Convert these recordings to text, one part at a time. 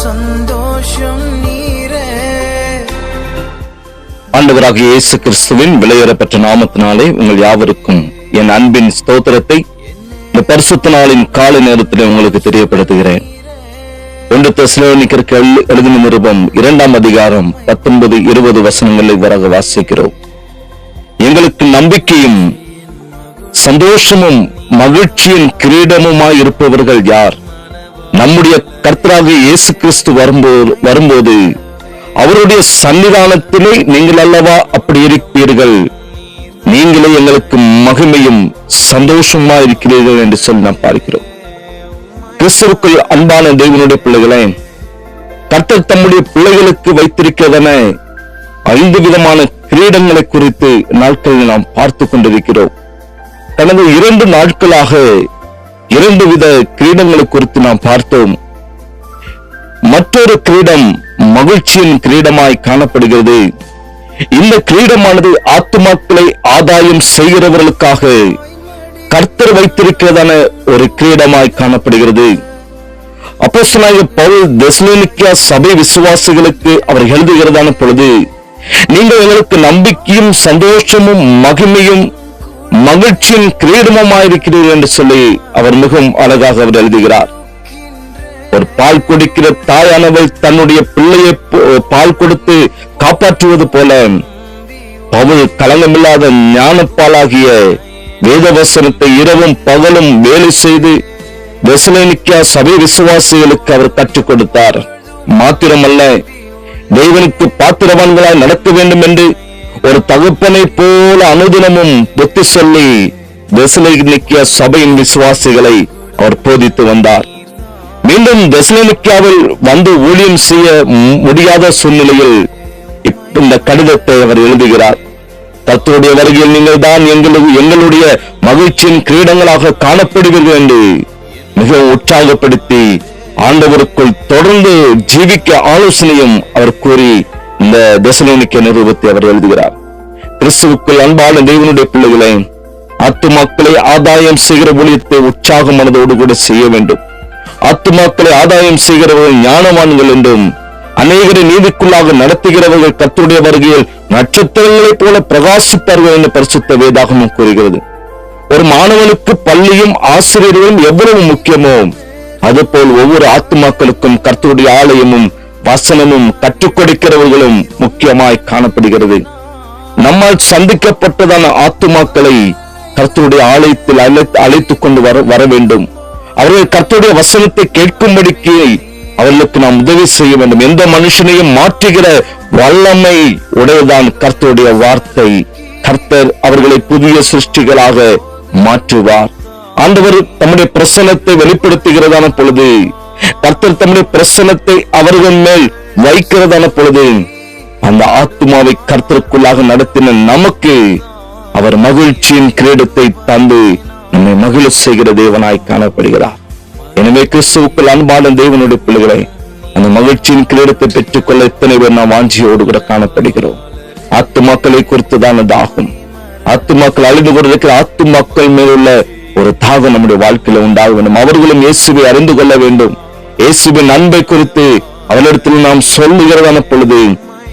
சந்தோஷம் நீரே. இயேசு கிறிஸ்துவின் விலையேறப்பட்ட நாமத்தினாலே உங்கள் யாவருக்கும் என் அன்பின் ஸ்தோத்திரத்தை இந்த பரிசுத்த நாளின் காலை நேரத்தில் உங்களுக்கு தெரியப்படுத்துகிறேன். ஒன்று தெசலோனிக்கருக்கு எழுதின நிருபம் இரண்டாம் அதிகாரம் பத்தொன்பது இருபது வசனங்களை வராக வாசிக்கிறோம். எங்களுக்கு நம்பிக்கையும் சந்தோஷமும் மகிழ்ச்சியின் கிரீடமுமாய் இருப்பவர்கள் யார்? நம்முடைய கர்த்தராக இயேசு கிறிஸ்து வரும்போது வரும்போது அவருடைய சன்னிதானத்திலே நீங்கள் அல்லவா அப்படி இருப்பீர்கள் நீங்களே எங்களுக்கு மகிமையும் சந்தோஷமா இருக்கிறீர்கள் என்று சொல்லி நாம் பார்க்கிறோம். கிறிஸ்துவுக்குள் அன்பான தேவனுடைய பிள்ளைகளே கர்த்தர் தம்முடைய பிள்ளைகளுக்கு வைத்திருக்கிறதென ஐந்து விதமான கிரீடங்களை குறித்து நாட்களில் நாம் பார்த்து கொண்டிருக்கிறோம். கடந்த இரண்டு நாட்களாக இரண்டு வித கிரீடங்களை குறித்து நாம் பார்த்தோம். மற்றொரு கிரீடம் மகிழ்ச்சியின் கிரீடமாய் காணப்படுகிறது. இந்த கிரீடமானது ஆத்துமாக்களை ஆதாயம் செய்கிறவர்களுக்காக கர்த்தர் வைத்திருக்கிறதான ஒரு கிரீடமாய் காணப்படுகிறது. அப்போசனாய பவுல் தெசலோனிக்கா சபை விசுவாசிகளுக்கு அவர் எழுதுகிறதான பொழுது நீங்கள் எங்களுக்கு நம்பிக்கையும் சந்தோஷமும் மகிமையும் மகிழ்ச்சியின் கிரீடமாயிருக்கிறீர்கள் என்று சொல்லி அவர் மிகவும் அழகாக அவர் எழுதுகிறார். ஒரு பால் குடிக்கிற தாயானவள் தன்னுடைய பிள்ளையை பால் கொடுத்து காப்பாற்றுவது போல பவுல் களங்கமில்லாத ஞானப்பாலாகிய வேதவசனத்தை இரவும் பகலும் வேலை செய்து வெசலேனிக்கா சபை விசுவாசிகளுக்கு அவர் கற்றுக் கொடுத்தார். மாத்திரமல்ல தேவனுக்கு பாத்திரவான்களாய் நடக்க வேண்டும் என்று ஒரு தகுப்பனை போல அனுதினமும் புத்தி சொல்லி வெசலேனிக்கா சபையின் விசுவாசிகளை அவர் போதித்து வந்தார். மீண்டும் தெசலோனிக்காவில் வந்து ஊழியம் செய்ய முடியாத சூழ்நிலையில் இந்த கடிதத்தை அவர் எழுதுகிறார். கர்த்தருடைய வருகையில் நீங்கள் தான் எங்களுக்கு எங்களுடைய மகிழ்ச்சியின் கிரீடங்களாக காணப்படுவீர்கள் என்று மிகவும் உற்சாகப்படுத்தி ஆண்டவருக்குள் தொடர்ந்து ஜீவிக்க ஆலோசனையும் அவர் கூறி இந்த தசனிக்க நிறுவத்தை அவர் எழுதுகிறார். கிறிஸ்துவுக்குள் அன்பான தேவனுடைய பிள்ளைகளை ஆத்துமாக்களை ஆதாயம் செய்கிற ஊழியத்தை உற்சாக மனதோடு கூட செய்ய வேண்டும். ஆத்துமாக்களை ஆதாயம் செய்கிறவர்கள் ஞானவான்கள் என்றும் அநேகரை நீதிக்குள்ளாக நடத்துகிறவர்கள் கத்துடைய வருகையில் நட்சத்திரங்களைப் போல பிரகாசித்தார்கள் என்று பரிசுத்த வேதாகமும் கூறுகிறது. ஒரு மாணவனுக்கு பள்ளியும் ஆசிரியர்களும் எவ்வளவு முக்கியமோ அதுபோல் ஒவ்வொரு ஆத்துமாக்களுக்கும் கர்த்தருடைய ஆலயமும் வசனமும் கற்றுக் கொடுக்கிறவர்களும் முக்கியமாய் காணப்படுகிறது. நம்மால் சந்திக்கப்பட்டதான ஆத்துமாக்களை கர்த்தருடைய ஆலயத்தில் அழைத்து அழைத்துக் கொண்டு வர வர வேண்டும். அவர்கள் கர்த்தருடைய வசனத்தை கேட்கும்படிக்கு அவர்களுக்கு நாம் உதவி செய்ய வேண்டும். எந்த மனுஷனையும் மாற்றுகிற வல்லமை உடையதான் கர்த்தருடைய வார்த்தை. கர்த்தர் அவர்களை புதிய சிருஷ்டிகளாக மாற்றுவார். ஆண்டவர் தம்முடைய பிரசனத்தை வெளிப்படுத்துகிறதான பொழுது கர்த்தர் தம்முடைய பிரசனத்தை அவர்கள் மேல் வைக்கிறதான பொழுது அந்த ஆத்மாவை கர்த்தருக்குள்ளாக நடத்தின நமக்கு அவர் மகிழ்ச்சியின் கிரீடத்தை தந்து நம்மை மகிழ செய்கிற தேவனாய் காணப்படுகிறார். எனவே கிறிஸ்துவுக்குள் அன்பான தேவனுடைய பிள்ளைகளை அந்த மகிழ்ச்சியின் கிரீடத்தை பெற்றுக்கொள்ள எத்தனை பேர் நாம் வாஞ்சியோடு கூட காணப்படுகிறோம். ஆத்துமாக்களை குறித்துதான் அது ஆகும் ஆத்துமாக்கள் அழிந்து கொண்டிருக்கிற ஆத்துமாக்கள் மேலுள்ள ஒரு தாகம் நம்முடைய வாழ்க்கையில உண்டாக வேண்டும். அவர்களும் இயேசுவை அறிந்து கொள்ள வேண்டும். இயேசுவின் அன்பை குறித்து அவரிடத்தில் நாம் சொல்லுகிறதான பொழுது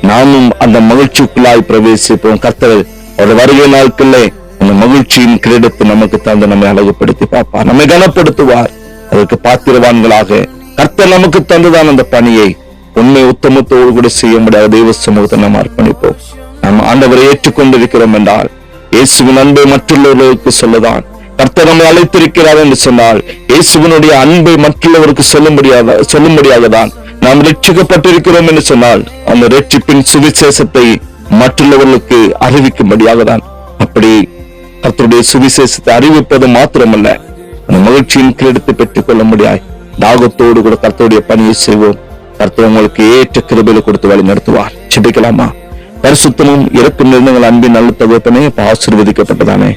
நாமும் அந்த மகிழ்ச்சிக்குள்ளாய் பிரவேசிப்போம். கர்த்தர் அவர் வருகை நாட்களே அந்த மகிழ்ச்சியின் கிரீடத்தை நமக்கு தந்து நம்மை அழகுபடுத்தி பார்ப்பார். நம்மை கனப்படுத்துவார். அதற்கு பாத்திரவான்களாக கர்த்தர் நமக்கு தந்துதான் அந்த பணியை உண்மை உத்தமத்தோடு கூட செய்ய முடியாத தெய்வ சமூகத்தை நாம் அர்ப்பணிப்போம். நாம் ஆண்டவரை ஏற்றுக்கொண்டிருக்கிறோம் என்றால் இயேசுவின் அன்பை மற்றுள்ளவர்களுக்கு சொல்லதான் கர்த்தர் நம்மை அழைத்திருக்கிறார் என்று சொன்னால் இயேசுவனுடைய அன்பை மற்றுள்ளவருக்கு சொல்லும்படியாக சொல்லும்படியாகதான் நாம் ரட்சிக்கப்பட்டிருக்கிறோம் என்று சொன்னால் அந்த ரட்சிப்பின் சுவிசேஷத்தை மற்றவர்களுக்கு அறிவிக்கும்படியாக தான் அப்படி கர்த்தருடைய சுவிசேஷத்தை அறிவிப்பது மாத்திரமல்ல அந்த மகிழ்ச்சியின் கிரீடத்தை பெற்றுக் கொள்ள முடியாய் தாகத்தோடு கூட கர்த்தருடைய பணியை செய்வோம். கர்த்தர் உங்களுக்கு ஏற்ற கிருபையில கொடுத்து வழி நடத்துவார். சிபிக்கலாமா பரிசுத்தமும் இறப்பு நிறுவனங்கள் அன்பின் நல்ல தகவத்தனே இப்ப ஆசீர்வதிக்கப்பட்டதானே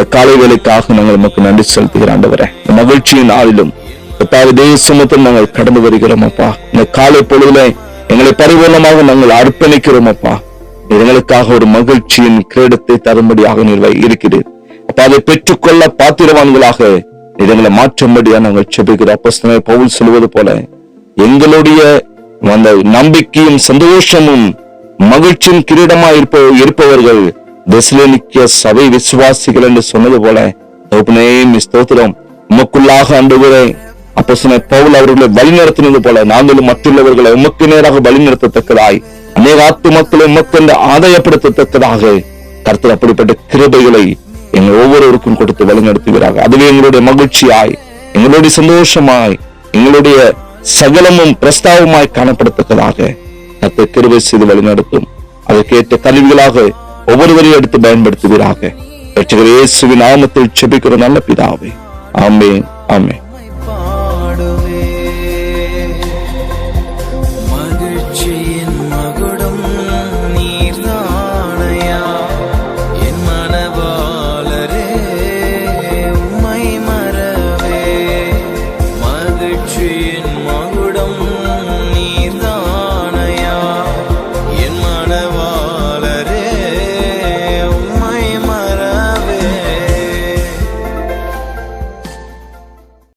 இந்த காலை வேலைக்காக நாங்கள் உமக்கு நன்றி செலுத்துகிற ஆண்டவரே. இந்த மகிழ்ச்சியின் ஆளிலும் கர்த்தாவே தேசமத்தில் நாங்கள் கடந்து வருகிறோம் அப்பா. இந்த காலை பொழுதுல எங்களை பரிபூர்ணமாக நாங்கள் அர்ப்பணிக்கிறோம் அப்பா. எங்களுக்காக ஒரு மகிழ்ச்சியின் கிரீடத்தை தரும்படியாக நீர் வை- இருக்கிறீர். அப்ப அதை பெற்றுக்கொள்ள பாத்திரவான்களாக நீர் எங்களை மாற்றும்படியா நாங்கள் செபிக்கிறோம் அப்போ பவுல் சொல்வது போல எங்களுடைய அந்த நம்பிக்கையும் சந்தோஷமும் மகிழ்ச்சியும் கிரீடமா இருப்ப இருப்பவர்கள் தெசலோனிக்க சபை விசுவாசிகள் என்று சொன்னது போல தகப்பனே நீ ஸ்தோத்திரம். உமக்குள்ளாக ஆண்டவரே அப்போ சொன்ன பவுல் அவர்களை வழிநடத்தினது போல நாங்களும் மற்றுள்ளவர்களை உமக்கு நேராக வழிநடத்தத்தக்கதாய் அநேக ஆத்து மக்களை உமக்கென்று ஆதாயப்படுத்தத்தக்கதாக கருத்தில் அப்படிப்பட்ட கிருபைகளை எங்கள் ஒவ்வொருவருக்கும் கொடுத்து வழிநடத்துகிறார்கள் அதுவே எங்களுடைய மகிழ்ச்சியாய் எங்களுடைய சந்தோஷமாய் எங்களுடைய சகலமும் பிரஸ்தாவமாய் காணப்படத்தக்கதாக கர்த்தர் கிருபை செய்து வழிநடத்தும் அதற்கேற்ற கல்விகளாக ஒவ்வொருவரையும் எடுத்து பயன்படுத்துவீராக. நாமத்தில் செபிக்கிற நல்ல பிதாவே. ஆமே ஆமே